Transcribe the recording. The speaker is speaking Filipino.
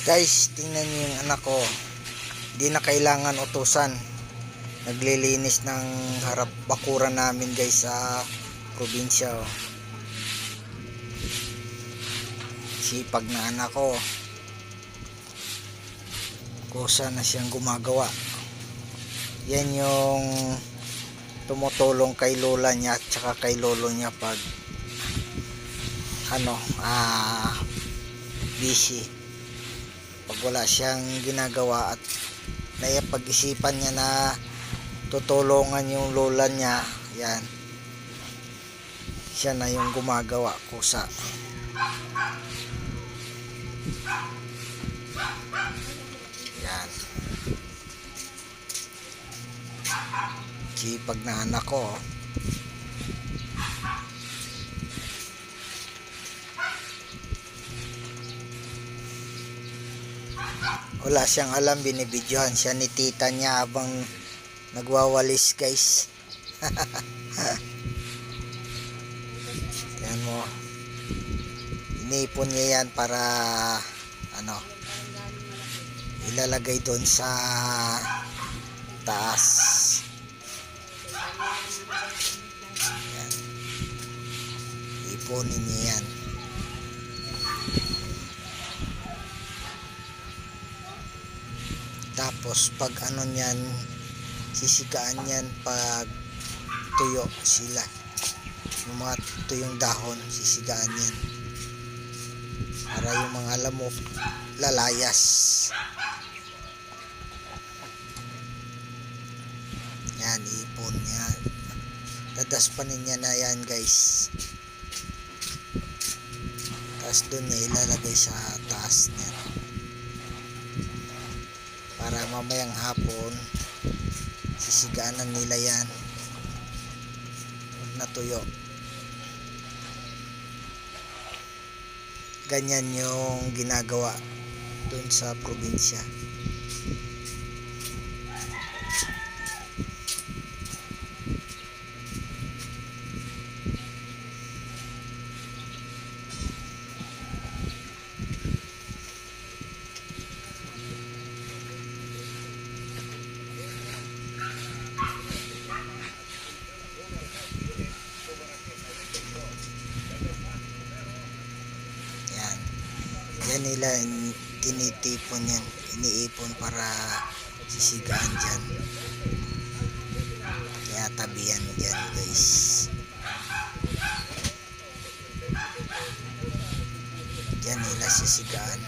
Guys, tingnan niyo yung anak ko. Di na kailangan utusan. Naglilinis ng harap bakuran namin guys sa probinsya. Oh. Sipag na anak ko. Kusa na siyang gumagawa. Yan yung tumutulong kay lola niya at saka kay lolo niya pag ano, ah, busy pag wala siyang ginagawa at naipag-isipan niya na tutulungan yung lola niya yan. Siya na yung gumagawa kusa. Yan. Sipag na anak ko wala siyang alam binibidyohan siya ni tita niya habang nagwawalis guys. Yan mo. Inipon niya yan para ano ilalagay doon sa taas. Yan ipunin niya yan Tapos pag ano niyan, sisigaan niyan pag tuyo sila. Yung mga tuyong dahon, sisigaan yan. Para yung mga lamok lalayas. Yan, ipon yan. Dadaspanin niya na yan guys. Tapos doon niya ilalagay sa taas niya para mamayang hapon. Sisigaanan nila yan. Natuyo. Ganyan yung ginagawa dun sa probinsya yan yan nila in- tinitipon yan iniipon para sisigaan dyan. Kaya tabi yan dyan guys. Dyan nila sisigaan